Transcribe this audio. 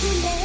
তুলে